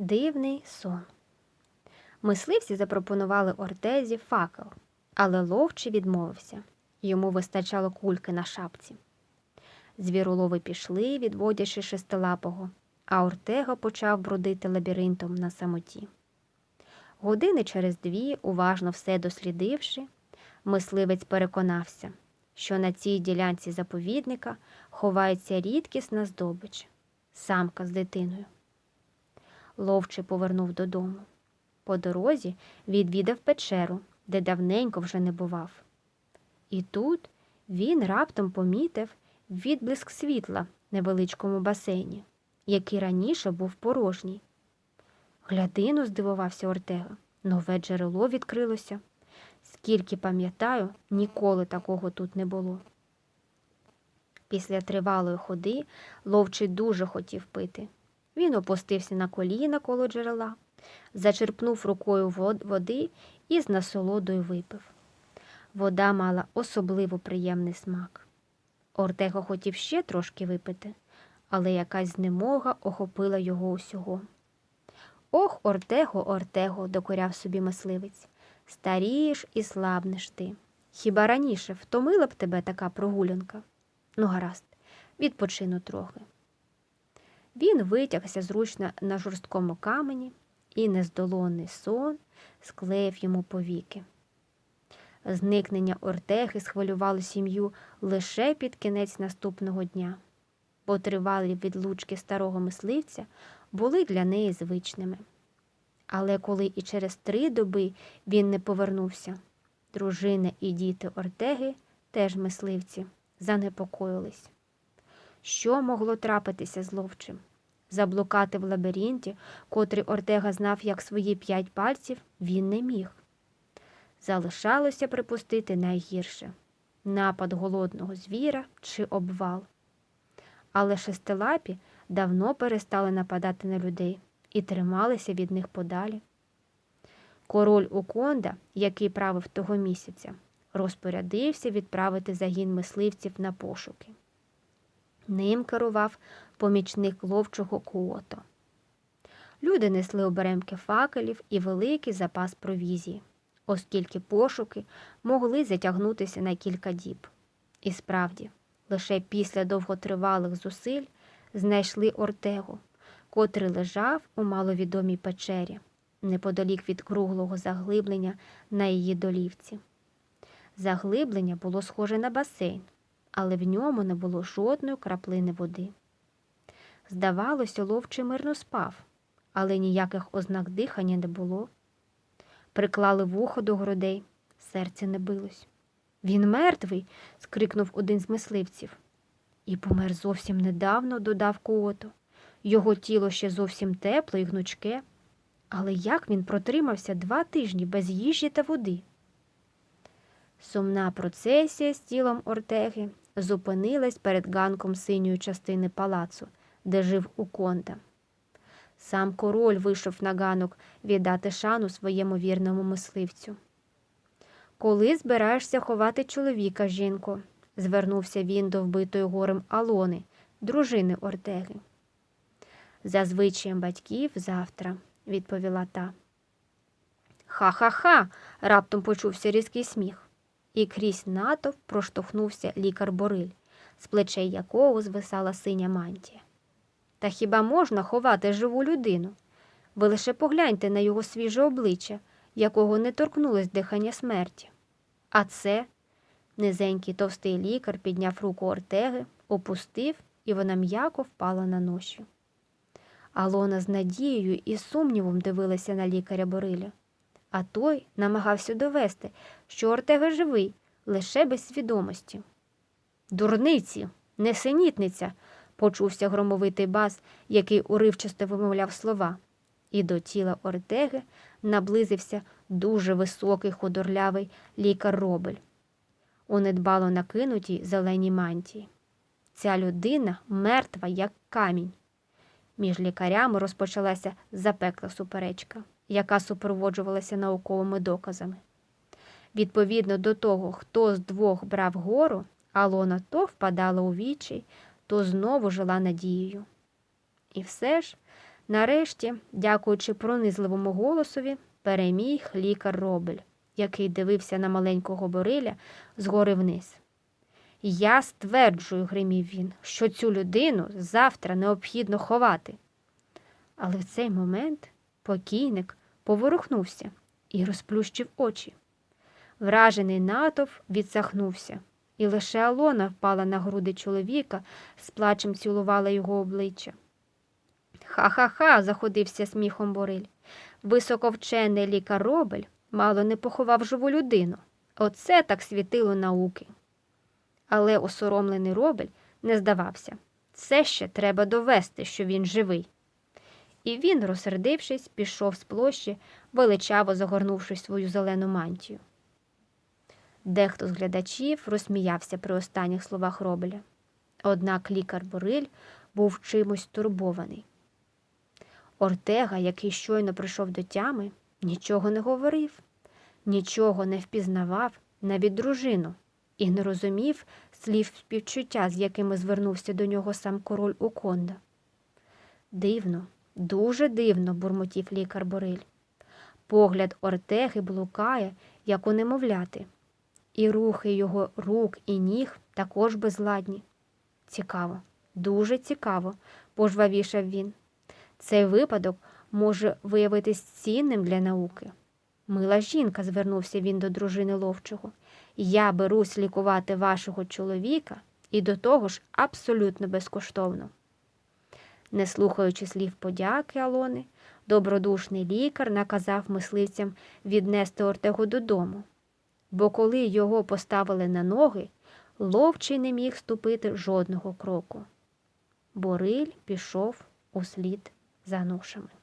Дивний сон. Мисливці запропонували Ортезі факел, але ловчий відмовився. Йому вистачало кульки на шапці. Звіролови пішли, відводячи шестилапого, а Ортега почав бродити лабіринтом на самоті. Години через дві, уважно все дослідивши, мисливець переконався, що на цій ділянці заповідника ховається рідкісна здобич самка з дитиною. Ловчий повернув додому. По дорозі відвідав печеру, де давненько вже не бував. І тут він раптом помітив відблиск світла в невеличкому басейні, який раніше був порожній. Глядину, здивувався Ортега, нове джерело відкрилося. Скільки пам'ятаю, ніколи такого тут не було. Після тривалої ходи ловчий дуже хотів пити. Він опустився на коліна коло джерела, зачерпнув рукою води і з насолодою випив. Вода мала особливо приємний смак. Ортего хотів ще трошки випити, але якась знемога охопила його усього. Ох, Ортего, Ортего, докоряв собі мисливець, старієш і слабнеш ти. Хіба раніше втомила б тебе така прогулянка? Ну, гаразд, відпочину трохи. Він витягся зручно на жорсткому камені, і нездолонний сон склеїв йому повіки. Зникнення Ортеги схвилювало сім'ю лише під кінець наступного дня, бо тривалі відлучки старого мисливця були для неї звичними. Але коли і через три доби він не повернувся, дружина і діти Ортеги, теж мисливці, занепокоїлись. Що могло трапитися з ловчим? Заблукати в лабіринті, котрий Ортега знав як свої п'ять пальців, він не міг. Залишалося припустити найгірше напад голодного звіра чи обвал. Але шестилапі давно перестали нападати на людей і трималися від них подалі. Король Уконда, який правив того місяця, розпорядився відправити загін мисливців на пошуки. Ним керував помічник ловчого Куото. Люди несли оберемки факелів і великий запас провізії, оскільки пошуки могли затягнутися на кілька діб. І справді, лише після довготривалих зусиль знайшли Ортегу, котрий лежав у маловідомій печері, неподалік від круглого заглиблення на її долівці. Заглиблення було схоже на басейн, але в ньому не було жодної краплини води. Здавалося, ловчий мирно спав, але ніяких ознак дихання не було. Приклали вухо до грудей, серце не билось. Він мертвий. скрикнув один з мисливців. І помер зовсім недавно, додав Куото. Його тіло ще зовсім тепле і гнучке. Але як він протримався два тижні без їжі та води? Сумна процесія з тілом Ортеги зупинилась перед ганком синьої частини палацу, де жив Уконда. Сам король вийшов на ганок віддати шану своєму вірному мисливцю. Коли збираєшся ховати чоловіка, жінко? звернувся він до вбитої горем Алони, дружини Ортеги. За звичаєм батьків завтра, відповіла та. Ха-ха-ха. раптом почувся різкий сміх, і крізь натовп проштовхнувся лікар Бориль, з плечей якого звисала синя мантія. Та хіба можна ховати живу людину? Ви лише погляньте на його свіже обличчя, якого не торкнулось дихання смерті. А це низенький товстий лікар підняв руку Ортеги, опустив, і вона м'яко впала на ноші. Алона з надією і сумнівом дивилася на лікаря Бориля, а той намагався довести, що Ортега живий, лише без свідомості. Дурниці, несенітниця, почувся громовитий бас, який уривчасто вимовляв слова, і до тіла Ортеги наблизився дуже високий худорлявий лікар Робель у недбало накинутій зеленій мантії. Ця людина мертва, як камінь. Між лікарями розпочалася запекла суперечка, яка супроводжувалася науковими доказами. Відповідно до того, хто з двох брав гору, Алона то впадала у вічі, то знову жила надією. І все ж Нарешті, дякуючи пронизливому голосові, переміг лікар Робель, який дивився на маленького Бориля згори вниз. Я стверджую, гримів він, що цю людину завтра необхідно ховати. Але в цей момент покійник поворухнувся і розплющив очі. Вражений натовп відсахнувся, і лише Алона впала на груди чоловіка, з плачем цілувала його обличчя. Ха-ха-ха, заходився сміхом Бориль. Високовчений лікар Робель мало не поховав живу людину. Оце так світило науки. Але осоромлений Робель не здавався. Це ще треба довести, що він живий. І він, розсердившись, пішов з площі, величаво загорнувши свою зелену мантію. Дехто з глядачів розсміявся при останніх словах Робеля. Однак лікар Бориль був чимось турбований. Ортега, який щойно прийшов до тями, нічого не говорив, нічого не впізнавав, навіть дружину, і не розумів слів співчуття, з якими звернувся до нього сам король Уконда. Дивно, дуже дивно, бурмотів лікар Бориль. Погляд Ортеги блукає, як у немовляти, і рухи його рук і ніг також безладні. Цікаво, дуже цікаво, пожвавішав він. Цей випадок може виявитись цінним для науки. Мила жінка, звернувся він до дружини ловчого. Я берусь лікувати вашого чоловіка і до того ж абсолютно безкоштовно. Не слухаючи слів подяки Алони, добродушний лікар наказав мисливцям віднести Ортегу додому, бо коли його поставили на ноги, ловчий не міг ступити жодного кроку. Бориль пішов услід за ношами.